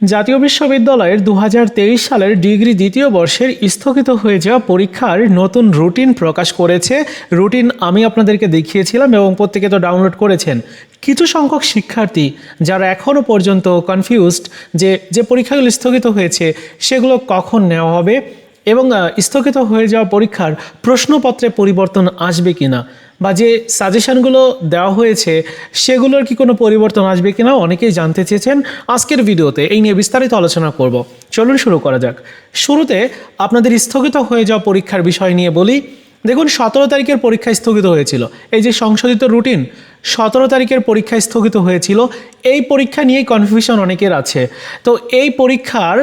জাতীয় বিশ্ববিদ্যালয়ের দু হাজার তেইশ সালের ডিগ্রি দ্বিতীয় বর্ষের স্থগিত হয়ে যাওয়া পরীক্ষার নতুন রুটিন প্রকাশ করেছে। রুটিন আমি আপনাদেরকে দেখিয়েছিলাম এবং প্রত্যেকে তো ডাউনলোড করেছেন। কিছু সংখ্যক শিক্ষার্থী যারা এখনও পর্যন্ত কনফিউজড যে যে পরীক্ষাগুলো স্থগিত হয়েছে, সেগুলো কখন নেওয়া হবে এবং স্থগিত হয়ে যাওয়া পরীক্ষার প্রশ্নপত্রে পরিবর্তন আসবে কিনা। বা যে সাজেশনগুলো দেওয়া হয়েছে, সেগুলোর কি কোনো পরিবর্তন আসবে কিনা অনেকেই জানতে চেয়েছেন। আজকের ভিডিওতে এই নিয়ে বিস্তারিত আলোচনা করব। চলুন শুরু করা যাক। শুরুতে আপনাদের স্থগিত হয়ে যাওয়া পরীক্ষার বিষয় নিয়ে বলি। দেখুন, সতেরো তারিখের পরীক্ষা স্থগিত হয়েছিল। এই যে সংশোধিত রুটিন সতেরো তারিখের পরীক্ষা স্থগিত হয়েছিল। এই পরীক্ষা নিয়েই কনফিউশন অনেকের আছে। তো এই পরীক্ষার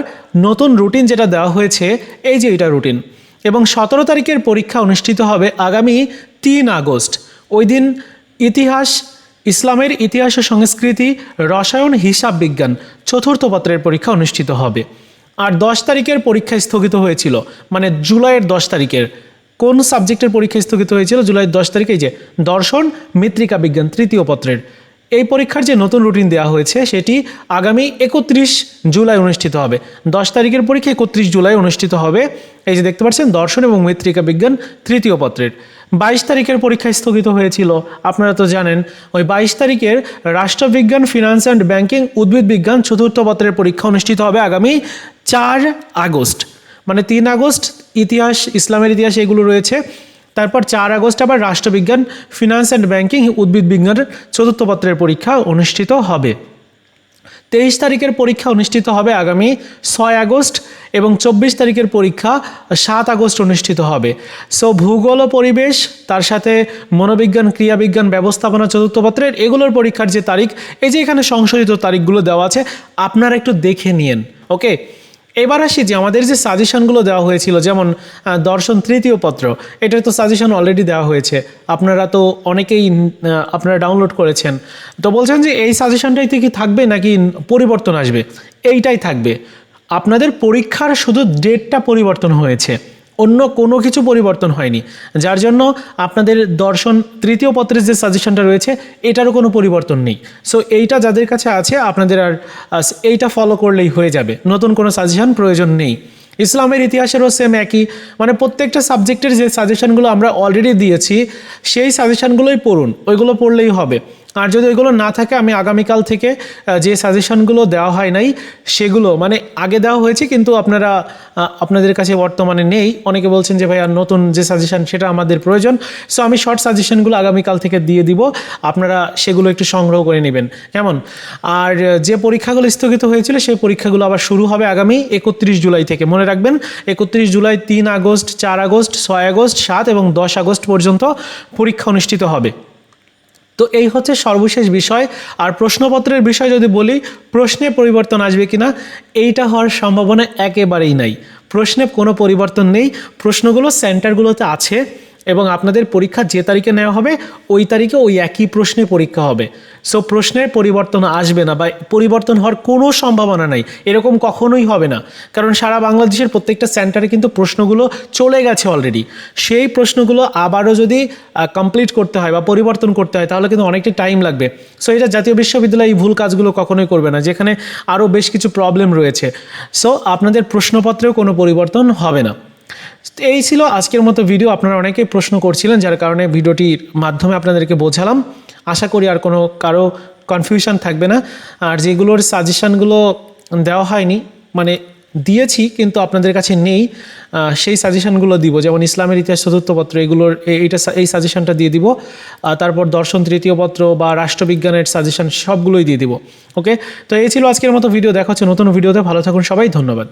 নতুন রুটিন যেটা দেওয়া হয়েছে, এই যে এটা রুটিন এবং সতেরো তারিখের পরীক্ষা অনুষ্ঠিত হবে আগামী তিন আগস্ট, ওই দিন ইতিহাস, ইসলামের ইতিহাস ও সংস্কৃতি, রসায়ন, হিসাব বিজ্ঞান চতুর্থ পত্রের পরীক্ষা অনুষ্ঠিত হবে। আর দশ তারিখের পরীক্ষা স্থগিত হয়েছিল মানে জুলাইয়ের দশ তারিখের। কোন সাবজেক্টের পরীক্ষা স্থগিত হয়েছিল? জুলাইয়ের দশ তারিখে যে দর্শন, মৃত্তিকা বিজ্ঞান তৃতীয় পত্রের। এই পরীক্ষার যে নতুন রুটিন দেওয়া হয়েছে, সেটি আগামী একত্রিশ জুলাই অনুষ্ঠিত হবে। দশ তারিখের পরীক্ষা একত্রিশ জুলাই অনুষ্ঠিত হবে। এই যে দেখতে পাচ্ছেন, দর্শন এবং মৃত্তিকা বিজ্ঞান তৃতীয় পত্রের। বাইশ তারিখের পরীক্ষা স্থগিত হয়েছিল। আপনারা তো জানেন, ওই বাইশ তারিখের রাষ্ট্রবিজ্ঞান ফিনান্স অ্যান্ড ব্যাংকিং উদ্ভিদ বিজ্ঞান চতুর্থ পত্রের পরীক্ষা অনুষ্ঠিত হবে আগামী চার আগস্ট। মানে তিন আগস্ট ইতিহাস, ইসলামের ইতিহাস এগুলো রয়েছে। তারপর চার আগস্ট আবার রাষ্ট্রবিজ্ঞান ফিনান্স অ্যান্ড ব্যাংকিং উদ্ভিদ বিজ্ঞানের চতুর্থ পত্রের পরীক্ষা অনুষ্ঠিত হবে। তেইশ তারিখের পরীক্ষা অনুষ্ঠিত হবে আগামী ছয় আগস্ট এবং চব্বিশ তারিখের পরীক্ষা সাত আগস্ট অনুষ্ঠিত হবে। সো ভূগোল ও পরিবেশ, তার সাথে মনোবিজ্ঞান, ক্রিয়াবিজ্ঞান, ব্যবস্থাপনা, চতুর্থ পত্রের এগুলোর পরীক্ষার যে তারিখ, এই যে এখানে সংশোধিত তারিখগুলো দেওয়া আছে, আপনারা একটু দেখে নিন ওকে এবার আসি যে আমাদের যে সাজেশনগুলো দেওয়া হয়েছিল, যেমন দর্শন তৃতীয় পত্র, এটার তো সাজেশন অলরেডি দেওয়া হয়েছে। আপনারা তো অনেকেই আপনারা ডাউনলোড করেছেন। তো বলছেন যে এই সাজেশনটাই কি থাকবে নাকি পরিবর্তন আসবে? এইটাই থাকবে। আপনাদের পরীক্ষার শুধু ডেটটা পরিবর্তন হয়েছে। অন্য কোনো কিছু পরিবর্তন হয়নি। যার জন্য আপনাদের দর্শন তৃতীয় পত্রের যে সাজেশনটা রয়েছে, এটারও কোনো পরিবর্তন নেই। সো এইটা যাদের কাছে আছে, আপনাদের আর এইটা ফলো করলেই হয়ে যাবে। নতুন কোনো সাজেশন প্রয়োজন নেই। ইসলামের ইতিহাসেরও সেম একই। মানে প্রত্যেকটা সাবজেক্টের যে সাজেশনগুলো আমরা অলরেডি দিয়েছি, সেই সাজেশনগুলোই পড়ুন। ওইগুলো পড়লেই হবে। আর যদি ওইগুলো না থাকে, আমি আগামীকাল থেকে যে সাজেশনগুলো দেওয়া হয় নাই, সেগুলো মানে আগে দেওয়া হয়েছে, কিন্তু আপনারা আপনাদের কাছে বর্তমানে নেই। অনেকে বলছেন যে, ভাই, আর নতুন যে সাজেশন, সেটা আমাদের প্রয়োজন। সো আমি শর্ট সাজেশনগুলো আগামীকাল থেকে দিয়ে দিব। আপনারা সেগুলো একটু সংগ্রহ করে নেবেন। কেমন? আর, যে পরীক্ষাগুলো স্থগিত হয়েছিল, সেই পরীক্ষাগুলো আবার শুরু হবে আগামী একত্রিশ জুলাই থেকে। মনে রাখবেন, একত্রিশ জুলাই, তিন আগস্ট, চার আগস্ট, ছয় আগস্ট, সাত এবং দশ আগস্ট পর্যন্ত পরীক্ষা অনুষ্ঠিত হবে। তো এই হচ্ছে সর্বশেষ বিষয়। আর প্রশ্নপত্রের বিষয় যদি বলি, প্রশ্নে পরিবর্তন আসবে কিনা, এইটা হওয়ার সম্ভাবনা একেবারেই নাই। প্রশ্নে কোনো পরিবর্তন নেই। প্রশ্নগুলো সেন্টারগুলোতে আছে। এবং আপনাদের পরীক্ষা যে তারিখে নেওয়া হবে, ওই তারিখে ওই একই প্রশ্নে পরীক্ষা হবে। সো প্রশ্নের পরিবর্তন আসবে না বা পরিবর্তন হওয়ার কোনো সম্ভাবনা নাই। এরকম কখনোই হবে না। কারণ সারা বাংলাদেশের প্রত্যেকটা সেন্টারে কিন্তু প্রশ্নগুলো চলে গেছে অলরেডি সেই প্রশ্নগুলো আবারও যদি কমপ্লিট করতে হয় বা পরিবর্তন করতে হয়, তাহলে কিন্তু অনেকটা টাইম লাগবে। সো এটা জাতীয় বিশ্ববিদ্যালয় এই ভুল কাজগুলো কখনোই করবে না, যেখানে আরও বেশ কিছু প্রবলেম রয়েছে। সো আপনাদের প্রশ্নপত্রেও কোনো পরিবর্তন হবে না। এই ছিল আজকের মতো ভিডিও আপনারা অনেকেই প্রশ্ন করছিলেন, যার কারণে ভিডিওটির মাধ্যমে আপনাদেরকে বোঝালাম। আশা করি আর কোনো কারও কনফিউশন থাকবে না। আর যেগুলোর সাজেশানগুলো দেওয়া হয়নি মানে দিয়েছি, কিন্তু আপনাদের কাছে নেই সেই সাজেশানগুলো দিব। যেমন ইসলামের ইতিহাস চতুর্থ পত্র, এগুলোর এইটা এই সাজেশনটা দিয়ে দিব। তারপর দর্শন তৃতীয় পত্র বা রাষ্ট্রবিজ্ঞানের সাজেশন সবগুলোই দিয়ে দিব। ওকে তো এই ছিল আজকের মতো ভিডিও দেখা হচ্ছে নতুন ভিডিওতে ভালো থাকুন সবাই। ধন্যবাদ।